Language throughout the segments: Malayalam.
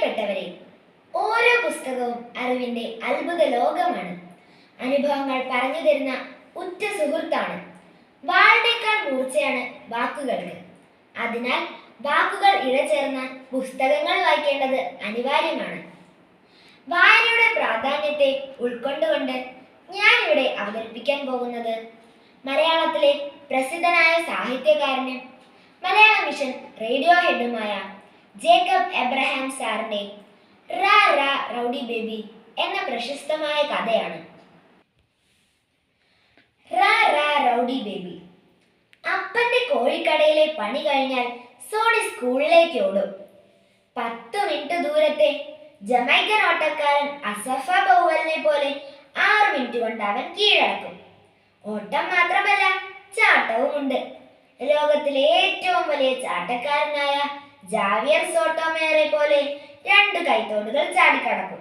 പ്രിയപ്പെട്ടവരെ ഓരോ പുസ്തകവും അറിവിന്റെ അത്ഭുത ലോകമാണ്. അനുഭവങ്ങൾ പറഞ്ഞു തരുന്ന ഉറ്റ സുഹൃത്താണ്. വാളിനേക്കാൾ മൂർച്ചയാണ് വാക്കുകൾക്ക്. അതിനാൽ വാക്കുകൾ ഇഴചേർന്ന പുസ്തകങ്ങൾ വായിക്കേണ്ടത് അനിവാര്യമാണ്. വായനയുടെ പ്രാധാന്യത്തെ ഉൾക്കൊണ്ടുകൊണ്ട് ഞാൻ ഇവിടെ അവതരിപ്പിക്കാൻ പോകുന്നത് മലയാളത്തിലെ പ്രസിദ്ധനായ സാഹിത്യകാരനും മലയാള മിഷൻ റേഡിയോ ഹെഡുമായ ജേക്കബ് എബ്രഹാം സാറിന്റെ റാ റാ റൗഡി ബേബി എന്ന പ്രശസ്തമായ കഥയാണ്. റാ റാ റൗഡി ബേബി അപ്പന്റെ കോഴിക്കടയിലെ പണി കഴിഞ്ഞാൽ സോണി സ്കൂളിലേക്ക് ഓടും. പത്തു മിനിറ്റ് ദൂരത്തെ ജമൈക്കൻ ഓട്ടക്കാരൻ അസഫ ബൗവലിനെ പോലെ ആറ് മിനിറ്റ് കൊണ്ട് അവൻ കീഴടക്കും. ഓട്ടം മാത്രമല്ല ചാട്ടവും ഉണ്ട് ലോകത്തിലെ ഏറ്റവും വലിയ ചാട്ടക്കാരനായ ജാവിയർ സോട്ടോമേറെ പോലെ രണ്ട് കൈത്തോടുകൾ ചാടിക്കടക്കും.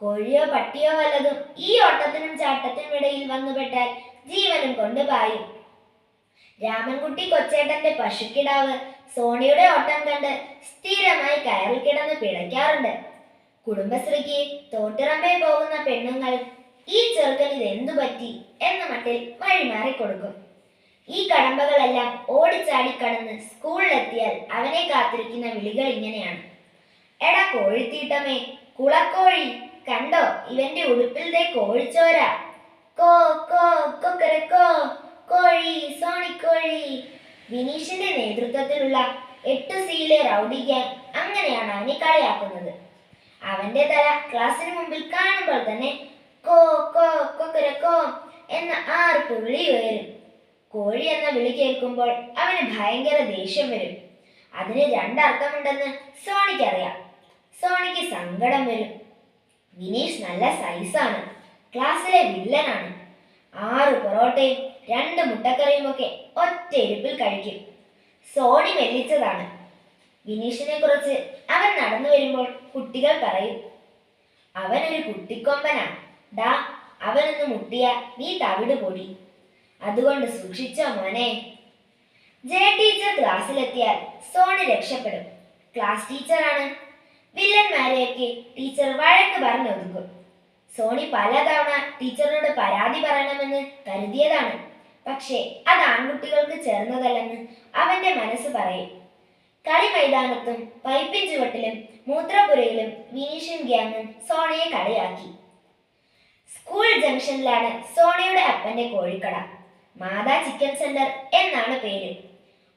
കോഴിയോ പട്ടിയോ വല്ലതും ഈ ഓട്ടത്തിനും ചാട്ടത്തിനും ഇടയിൽ വന്നുപെട്ടാൽ ജീവനും കൊണ്ട് പായും. രാമൻകുട്ടി കൊച്ചേട്ടന്റെ പശുക്കിടാവ് സോണിയുടെ ഓട്ടം കണ്ട് സ്ഥിരമായി കയറി കിടന്ന് പിഴയ്ക്കാറുണ്ട്. കുടുംബശ്രീക്ക് തോട്ടിറമ്പേ പോകുന്ന പെണ്ണുങ്ങൾ ഈ ചെറുക്കൻ ഇത് എന്തു പറ്റി എന്ന മട്ടിൽ വഴിമാറി കൊടുക്കും ഈ കടമ്പകളെല്ലാം ഓടിച്ചാടി കടന്ന് സ്കൂളിലെത്തിയാൽ അവനെ കാത്തിരിക്കുന്ന വിളികൾ ഇങ്ങനെയാണ്. എടാ കോഴിത്തീട്ടമേ കുളക്കോഴി കണ്ടോ? ഇവന്റെ ഉടുപ്പിൽ കോഴിച്ചോര. കോ കോ കൊക്കരക്കോ കോഴി സോണിക്കോഴി. വിനീഷിന്റെ നേതൃത്വത്തിലുള്ള എട്ട് സിയിലെ റൗഡി ഗ്യാങ് അങ്ങനെയാണ് അവനെ കളിയാക്കുന്നത്. അവന്റെ തല ക്ലാസ്സിന് മുമ്പിൽ കാണുമ്പോൾ തന്നെ കോ കോ കൊക്കരക്കോ എന്ന ആറ് പുള്ളി ഉയരും. കോഴി എന്ന വിളി കേൾക്കുമ്പോൾ അവന് ഭയങ്കര ദേഷ്യം വരും. അതിന് രണ്ടർത്ഥമുണ്ടെന്ന് സോണിക്ക് അറിയാം സോണിക്ക് സങ്കടം വരും. വിനീഷ് നല്ല സൈസാണ് ക്ലാസ്സിലെ വില്ലനാണ് ആറ് പൊറോട്ടയും രണ്ട് മുട്ടക്കറിയും ഒക്കെ ഒറ്റ ഇരിപ്പിൽ കഴിക്കും. സോണി മെല്ലിച്ചതാണ്. വിനീഷിനെ കുറിച്ച് അവൻ നടന്നു വരുമ്പോൾ കുട്ടികൾ പറയും അവനൊരു കുട്ടിക്കൊമ്പനാ. ഡാ അവനൊന്ന് മുട്ടിയ നീ തവിട് പൊടി. അതുകൊണ്ട് സൂക്ഷിച്ചോ മോനെ. ജയ ടീച്ചർ ക്ലാസ്സിലെത്തിയാൽ സോണി രക്ഷപ്പെടും. ക്ലാസ് ടീച്ചറാണ് വില്ലന്മാരെയൊക്കെ ടീച്ചർ വഴക്ക് പറഞ്ഞൊതുക്കും. സോണി പലതവണ ടീച്ചറിനോട് പരാതി പറയണമെന്ന് കരുതിയതാണ്. പക്ഷേ അത് ആൺകുട്ടികൾക്ക് ചേർന്നതല്ലെന്ന് അവന്റെ മനസ്സ് പറയും. കളി മൈതാനത്തും പൈപ്പിൻ ചുവട്ടിലും മൂത്രപ്പുരയിലും വിനീഷൻ ഗ്യാങ്ങും സോണിയെ കളിയാക്കി. സ്കൂൾ ജംഗ്ഷനിലാണ് സോണിയുടെ അപ്പന്റെ കോഴിക്കട. മാതാ ചിക്കൻ സെന്റർ എന്നാണ് പേര്.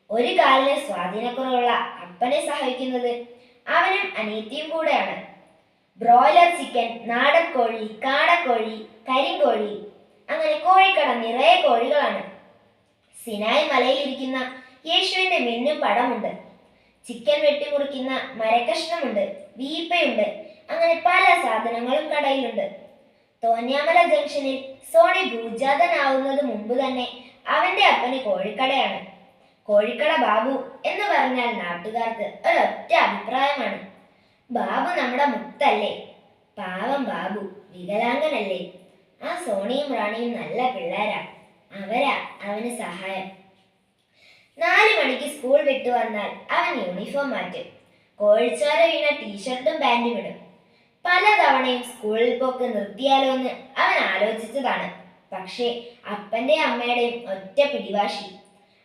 ഒരു കാലിന് സ്വാധീനക്കുറവുള്ള അപ്പനെ സഹായിക്കുന്നത് അവനും അനിയത്തിയും കൂടെയാണ്. ബ്രോയിലർ ചിക്കൻ നാടൻ കോഴി കാടക്കോഴി കരിങ്കോഴി അങ്ങനെ കോഴിക്കട നിറയെ കോഴികളാണ്. സിനായ് മലയിലിരിക്കുന്ന യേശുവിന്റെ മിന്നും പടമുണ്ട്. ചിക്കൻ വെട്ടിമുറിക്കുന്ന മരക്കഷ്ണമുണ്ട് വീപ്പയുണ്ട് അങ്ങനെ പല സാധനങ്ങളും കടയിലുണ്ട്. തോന്യാമല ജംഗ്ഷനിൽ സോണി ഭൂജാതനാവുന്നത് മുമ്പ് തന്നെ അവന്റെ അപ്പന് കോഴിക്കടയാണ്. കോഴിക്കട ബാബു എന്ന് പറഞ്ഞാൽ നാട്ടുകാർക്ക് ഒരൊറ്റ അഭിപ്രായമാണ്. ബാബു നമ്മുടെ മുത്തല്ലേ? പാവം ബാബു വികലാംഗനല്ലേ? ആ സോണിയും റാണിയും നല്ല പിള്ളേരാ. അവരാ അവന് സഹായം. നാല് മണിക്ക് സ്കൂൾ വിട്ടു വന്നാൽ അവൻ യൂണിഫോം മാറ്റും. കോഴിച്ചോര വീണ ടീഷർട്ടും പാന്റും ഇടും. പലതവണയും സ്കൂളിൽ പോക്ക് നിർത്തിയാലോ എന്ന് അവൻ ആലോചിച്ചതാണ്. പക്ഷേ അപ്പന്റെയും അമ്മയുടെയും ഒറ്റ പിടിവാശി.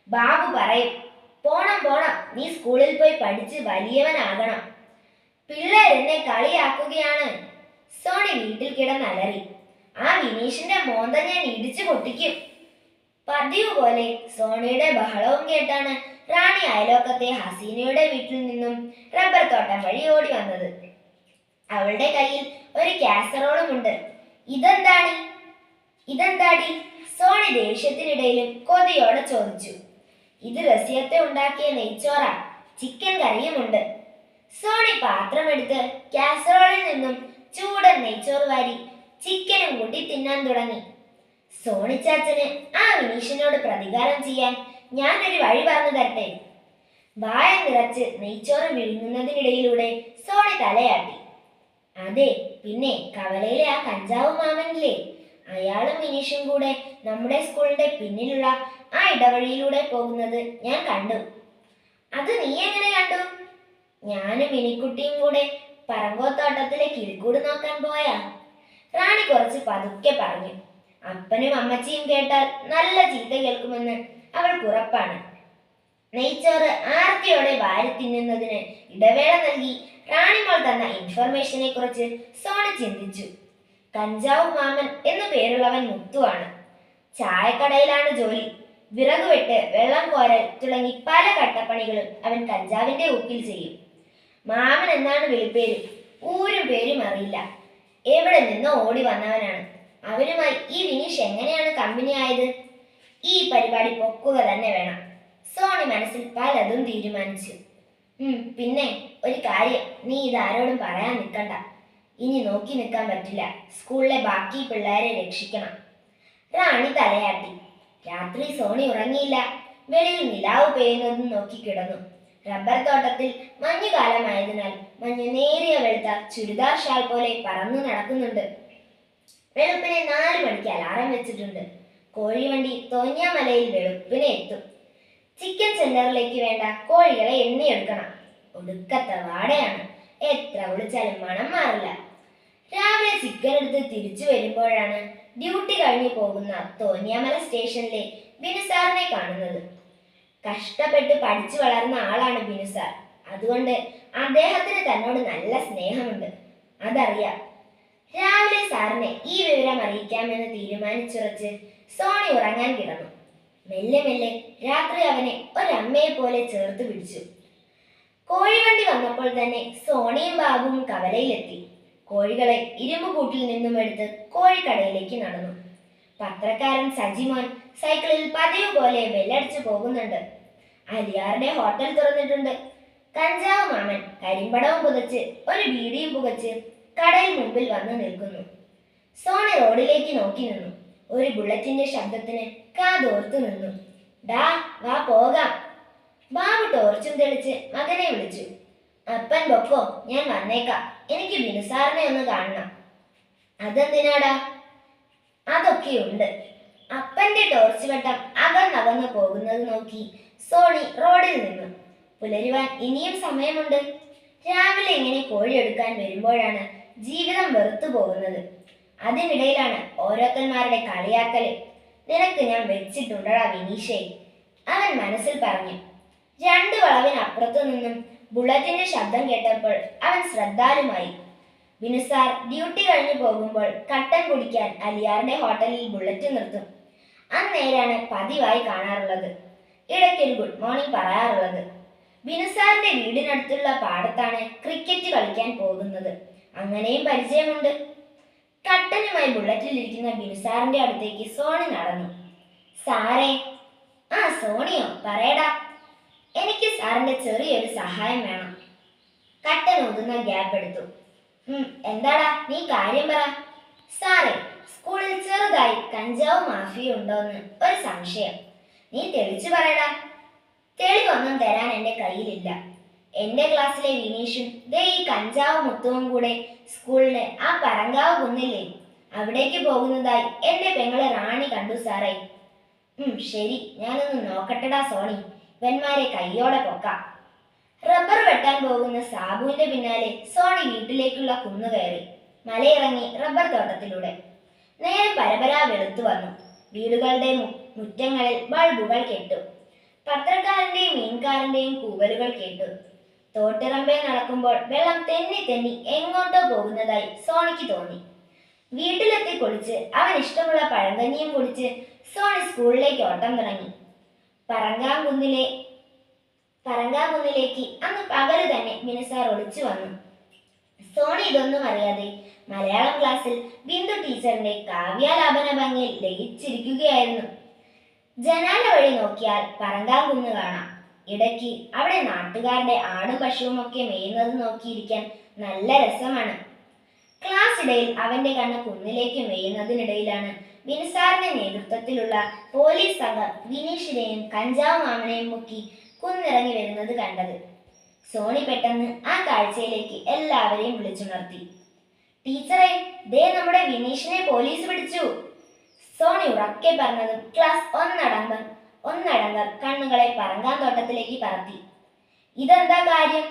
ബാബു പറയും പോണം പോണം നീ സ്കൂളിൽ പോയി പഠിച്ച് വലിയവനാകണം. പിള്ളേരെന്നെ കളിയാക്കുകയാണ്. സോണി വീട്ടിൽ കിടന്നലറി. ആ വിനീഷിന്റെ മോന്ത ഞാൻ ഇടിച്ചു പൊട്ടിക്കും. പതിവ് പോലെ സോണിയുടെ ബഹളവും കേട്ടാണ് റാണി അയലോക്കത്തെ ഹസീനയുടെ വീട്ടിൽ നിന്നും റബ്ബർ തോട്ടം വഴി ഓടി വന്നത്. അവളുടെ കയ്യിൽ ഒരു കാസറോളും ഉണ്ട്. ഇതെന്താടി? ഇതെന്താടി? സോണി ദേഷ്യത്തിനിടയിലും കൊതിയോടെ ചോദിച്ചു. ഇത് റസിയത്തെ ഉണ്ടാക്കിയ നെയ്ച്ചോറ. ചിക്കൻ കറിയുമുണ്ട് സോണി പാത്രമെടുത്ത് കാസറോളിൽ നിന്നും ചൂടൻ നെയ്ച്ചോറ് വാരി ചിക്കനും കൂട്ടി തിന്നാൻ തുടങ്ങി. സോണിച്ചാച്ചന് ആ വിനീഷിനോട് പ്രതികാരം ചെയ്യാൻ ഞാനൊരു വഴി പറഞ്ഞു തരട്ടെ. വായ നിറച്ച് നെയ്ച്ചോറ് വിഴുങ്ങുന്നതിനിടയിലൂടെ സോണി തലയാട്ടി. അതെ പിന്നെ കവലയിലെ ആ കഞ്ചാവ് മാമനില്ലേ? അയാളും വിനീഷും കൂടെ നമ്മുടെ സ്കൂളിന്റെ പിന്നിലുള്ള ആ ഇടവഴിയിലൂടെ പോകുന്നത് ഞാൻ കണ്ടു. അത് നീ എങ്ങനെ കണ്ടു? ഞാനും മിനിക്കുട്ടിയും കൂടെ പറങ്കോത്തോട്ടത്തിലെ കിളിക്കൂട് നോക്കാൻ പോയാ. റാണി കുറച്ച് പതുക്കെ പറഞ്ഞു. അപ്പനും അമ്മച്ചിയും കേട്ടാൽ നല്ല ചീത്ത കേൾക്കുമെന്ന് അവൾക്ക് ഉറപ്പാണ്. നെയ്ച്ചോറ് ആർത്തിയോടെ വാരി തിന്നുന്നതിന് ഇടവേള നൽകി റാണിമോൾ തന്ന ഇൻഫർമേഷനെ കുറിച്ച് സോണ ചിന്തിച്ചു. കഞ്ചാവ് മാമൻ എന്നു പേരുള്ളവൻ മുത്തുവാണ്. ചായക്കടയിലാണ് ജോലി. വിറക് വെള്ളം കോരൽ തുടങ്ങി പല കട്ടപ്പണികളും അവൻ കഞ്ചാവിന്റെ ഊക്കിൽ ചെയ്യും. മാമൻ എന്നാണ് വിളിപ്പേര്? ഊരും പേരും അറിയില്ല. എവിടെ നിന്നോ ഓടി വന്നവനാണ്? അവനുമായി ഈ വിനീഷ് എങ്ങനെയാണ് കമ്പനി ആയത്? ഈ പരിപാടി പൊക്കുക തന്നെ വേണം. സോണി മനസ്സിൽ പലതും തീരുമാനിച്ചു. പിന്നെ? ഒരു കാര്യം നീ ഇതാരോടും പറയാൻ നിൽക്കണ്ട ഇനി നോക്കി നിൽക്കാൻ പറ്റില്ല. സ്കൂളിലെ ബാക്കി പിള്ളേരെ രക്ഷിക്കണം. റാണി തലയാട്ടി. രാത്രി സോണി ഉറങ്ങിയില്ല. വെളിയിൽ നിലാവ് പെയ്യുന്നതും നോക്കി കിടന്നു. റബ്ബർ തോട്ടത്തിൽ മഞ്ഞുകാലമായതിനാൽ മഞ്ഞ് നേരിയ വെളുത്ത ചുരിദാർ ഷാൾ പോലെ പറന്നു നടക്കുന്നുണ്ട്. വെളുപ്പിനെ നാല് മണിക്ക് അലാറം വെച്ചിട്ടുണ്ട്. കോഴിവണ്ടി തോന്നിയാമലയിൽ വെളുപ്പിനെ എത്തും. ചിക്കൻ സെന്ററിലേക്ക് വേണ്ട കോഴികളെ എണ്ണിയെടുക്കണം. ഒടുക്കത്തെ വാടയാണ് എത്ര വിളിച്ചാലും മണം മാറില്ല. രാവിലെ ചിക്കൻ എടുത്ത് തിരിച്ചു വരുമ്പോഴാണ് ഡ്യൂട്ടി കഴിഞ്ഞു പോകുന്ന തോന്നിയാമല സ്റ്റേഷനിലെ ബിനുസാറിനെ കാണുന്നത്. കഷ്ടപ്പെട്ട് പഠിച്ചു വളർന്ന ആളാണ് ബിനുസാർ അതുകൊണ്ട് അദ്ദേഹത്തിന് തന്നോട് നല്ല സ്നേഹമുണ്ട്. അതറിയാം. രാവിലെ സാറിനെ ഈ വിവരം അറിയിക്കാമെന്ന് തീരുമാനിച്ചുറച്ച് സോണി ഉറങ്ങാൻ കിടന്നു. മെല്ലെ മെല്ലെ രാത്രി അവനെ ഒരമ്മയെ പോലെ ചേർത്ത് പിടിച്ചു. കോഴിവണ്ടി വന്നപ്പോൾ തന്നെ സോണിയും ബാബുവും കവലയിലെത്തി. കോഴികളെ ഇരുമ്പ് കൂട്ടിൽ നിന്നും എടുത്ത് കോഴിക്കടയിലേക്ക് നടന്നു. പത്രക്കാരൻ സജിമോൻ സൈക്കിളിൽ പതിവ് പോലെ ബെല്ലടിച്ചു പോകുന്നുണ്ട്. അലിയാറുടെ ഹോട്ടൽ തുറന്നിട്ടുണ്ട്. കഞ്ചാവ് മാമൻ കരിമ്പടവും പുതച്ച് ഒരു ബീഡിയും പുകച്ച് കടയിൽ മുമ്പിൽ വന്ന് നിൽക്കുന്നു. സോണ റോഡിലേക്ക് നോക്കി നിന്നു. ഒരു ബുള്ളറ്റിന്റെ ശബ്ദത്തിന് കാതോർത്തു നിന്നു. ഡാ വാ പോകാം. ബാബു ടോർച്ചും തെളിച്ച് മകനെ വിളിച്ചു. അപ്പൻ പൊക്കോ ഞാൻ വന്നേക്കാം. എനിക്ക് ബിനുസാറിനെ ഒന്ന് കാണണം. അതെന്തിനാടാ? അതൊക്കെയുണ്ട്. അപ്പന്റെ ടോർച്ച് വെട്ടം അകന്നകന്നു പോകുന്നത് നോക്കി സോണി റോഡിൽ നിന്നു. പുലരുവാൻ ഇനിയും സമയമുണ്ട്. രാവിലെ ഇങ്ങനെ കോഴിയെടുക്കാൻ വരുമ്പോഴാണ് ജീവിതം വെറുത്തു പോകുന്നത്. അതിനിടയിലാണ് ഓരോരുത്തന്മാരുടെ കളിയാക്കൽ. നിനക്ക് ഞാൻ വെച്ചിട്ടുണ്ടടാ വിനീഷേ അവൻ മനസ്സിൽ പറഞ്ഞു. രണ്ട് വളവിനപ്പുറത്തു നിന്നും ബുള്ളറ്റിന്റെ ശബ്ദം കേട്ടപ്പോൾ അവൻ ശ്രദ്ധാലുമായി ബിനുസാർ ഡ്യൂട്ടി കഴിഞ്ഞു പോകുമ്പോൾ കട്ടൻ കുടിക്കാൻ അലിയാറിന്റെ ഹോട്ടലിൽ ബുള്ളറ്റ് നിർത്തും. അന്നേരാണ് പതിവായി കാണാറുള്ളത്. ഇടയ്ക്കൊരു ഗുഡ് മോർണിംഗ് പറയാറുള്ളത്. ബിനുസാറിന്റെ വീടിനടുത്തുള്ള പാടത്താണ് ക്രിക്കറ്റ് കളിക്കാൻ പോകുന്നത്. അങ്ങനെയും പരിചയമുണ്ട്. കട്ടനുമായി ബുള്ളറ്റിലിരിക്കുന്ന ബിനുസാറിന്റെ അടുത്തേക്ക് സോണി നടന്നു. സാറേ ആ സോണിയോ? പറയടാ. സാറിന്റെ ചെറിയൊരു സഹായം വേണം. കട്ടൻ ഒതുന്ന ഗ്യാപ്പ് എടുത്തു. എന്താടാ? നീ കാര്യം പറ. സാറേ സ്കൂളിൽ ചെറുതായി കഞ്ചാവ് മാഫിയ ഉണ്ടോന്ന് ഒരു സംശയം. നീ തെളിച്ചു പറയടാ. തെളിവൊന്നും തരാൻ എന്റെ കയ്യിലില്ല. എന്റെ ക്ലാസ്സിലെ വിനീഷും ദേ ഈ കഞ്ചാവ് മുത്തവും കൂടെ സ്കൂളിന് ആ പറങ്കാവ് കുന്നില്ലേ? അവിടേക്ക് പോകുന്നതായി എന്റെ പെങ്ങളെ റാണി കണ്ടു സാറേ. ശരി. ഞാനൊന്ന് നോക്കട്ടെടാ സോണി. ഇവന്മാരെ കയ്യോടെ പൊക്കാം. റബ്ബർ വെട്ടാൻ പോകുന്ന സാബുവിന്റെ പിന്നാലെ സോണി വീട്ടിലേക്കുള്ള കുന്നു കയറി. മലയിറങ്ങി റബ്ബർ തോട്ടത്തിലൂടെ. നേരെ പരപരാ വെളുത്തു വന്നു. വീടുകളുടെ മുറ്റങ്ങളിൽ ബൾബുകൾ കെട്ടു. പത്രക്കാരന്റെയും മീൻകാരന്റെയും കൂവലുകൾ കേട്ടു. തോട്ടിറമ്പേ നടക്കുമ്പോൾ വെള്ളം തെന്നി തെന്നി എങ്ങോട്ടോ പോകുന്നതായി സോണിക്ക് തോന്നി. വീട്ടിലെത്തി കുളിച്ച് അവൻ ഇഷ്ടമുള്ള പഴങ്കഞ്ഞിയും കുടിച്ച് സോണി സ്കൂളിലേക്ക് ഓട്ടം തുടങ്ങി. പറങ്കാംകുന്നിലെ പറങ്കാംകുന്നിലേക്ക് അന്ന് പകൽ തന്നെ മിനിസാർ ഒളിച്ചു വന്നു. സോണി ഇതൊന്നും അറിയാതെ മലയാളം ക്ലാസ്സിൽ ബിന്ദു ടീച്ചറിന്റെ കാവ്യാലാപന ഭംഗിയിൽ ലയിച്ചിരിക്കുകയായിരുന്നു. ജനാല വഴി നോക്കിയാൽ പറങ്കാംകുന്ന് കാണാം. ഇടയ്ക്ക് അവിടെ നാട്ടുകാരുടെ ആടും പശുവും ഒക്കെ മേയുന്നത് നോക്കിയിരിക്കാൻ നല്ല രസമാണ്. ക്ലാസ് ഇടയിൽ അവന്റെ കണ്ണ് കുന്നിലേക്ക് മേയുന്നതിനിടയിലാണ് ബിൻസാറിന്റെ നേതൃത്വത്തിലുള്ള പോലീസ് സംഘം വിനീഷിനെയും കഞ്ചാവ് മാമനെയും മുക്കി കുന്നിറങ്ങി വരുന്നത് കണ്ടത്. സോണി പെട്ടെന്ന് ആ കാഴ്ചയിലേക്ക് എല്ലാവരെയും വിളിച്ചുണർത്തി. ടീച്ചറെ ദേ നമ്മുടെ വിനീഷിനെ പോലീസ് പിടിച്ചു. സോണി ഉറക്കെ പറഞ്ഞതും ക്ലാസ് ഒന്നടങ്കം ഒന്നടങ്കം കണ്ണുകളെ പറങ്കാൻ തോട്ടത്തിലേക്ക് പറത്തി. ഇതെന്താ കാര്യം?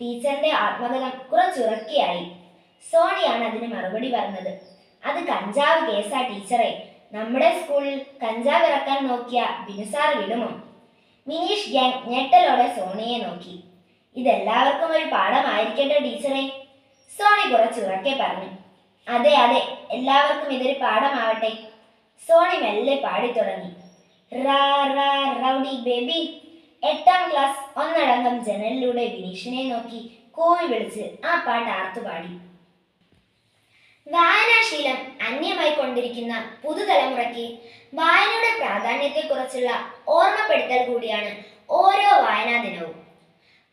ടീച്ചറിന്റെ ആത്മകഥം കുറച്ചുറക്കിയായി. സോണിയാണ് അതിന് മറുപടി പറഞ്ഞത്. അത് കഞ്ചാവ് കേസാ ടീച്ചറെ. നമ്മുടെ സ്കൂളിൽ കഞ്ചാവ് ഇറക്കാൻ നോക്കിയ ബിനുസാർ വിടുമോ? മിനീഷ് ഗ്യാങ് ഞെട്ടലോടെ സോണിയെ നോക്കി. ഇതെല്ലാവർക്കും ഒരു പാഠമായിരിക്കട്ടെ ടീച്ചറെ. സോണി കുറച്ചുറക്കെ പറഞ്ഞു. അതെ അതെ എല്ലാവർക്കും ഇതൊരു പാഠമാവട്ടെ. സോണി മെല്ലെ പാടി തുടങ്ങി. റാ റാ റൗഡി ബേബി. എട്ടാം ക്ലാസ് ഒന്നടങ്കം ജനലിലൂടെ വിനീഷിനെ നോക്കി കൂവി വിളിച്ച് ആ പാട്ട് ആർത്തുപാടി വായനാശീലം അന്യമായി കൊണ്ടിരിക്കുന്ന പുതുതലമുറയ്ക്ക് വായനയുടെ പ്രാധാന്യത്തെക്കുറിച്ചുള്ള ഓർമ്മപ്പെടുത്തൽ കൂടിയാണ് ഓരോ വായനാ ദിനവും.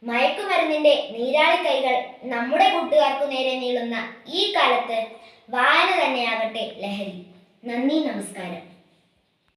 മയക്കുമരുന്നിന്റെ നീരാളി കൈകൾ നമ്മുടെ കൂട്ടുകാർക്കു നേരെ നീളുന്ന ഈ കാലത്ത് വായന തന്നെയാകട്ടെ ലഹരി. നന്ദി നമസ്കാരം.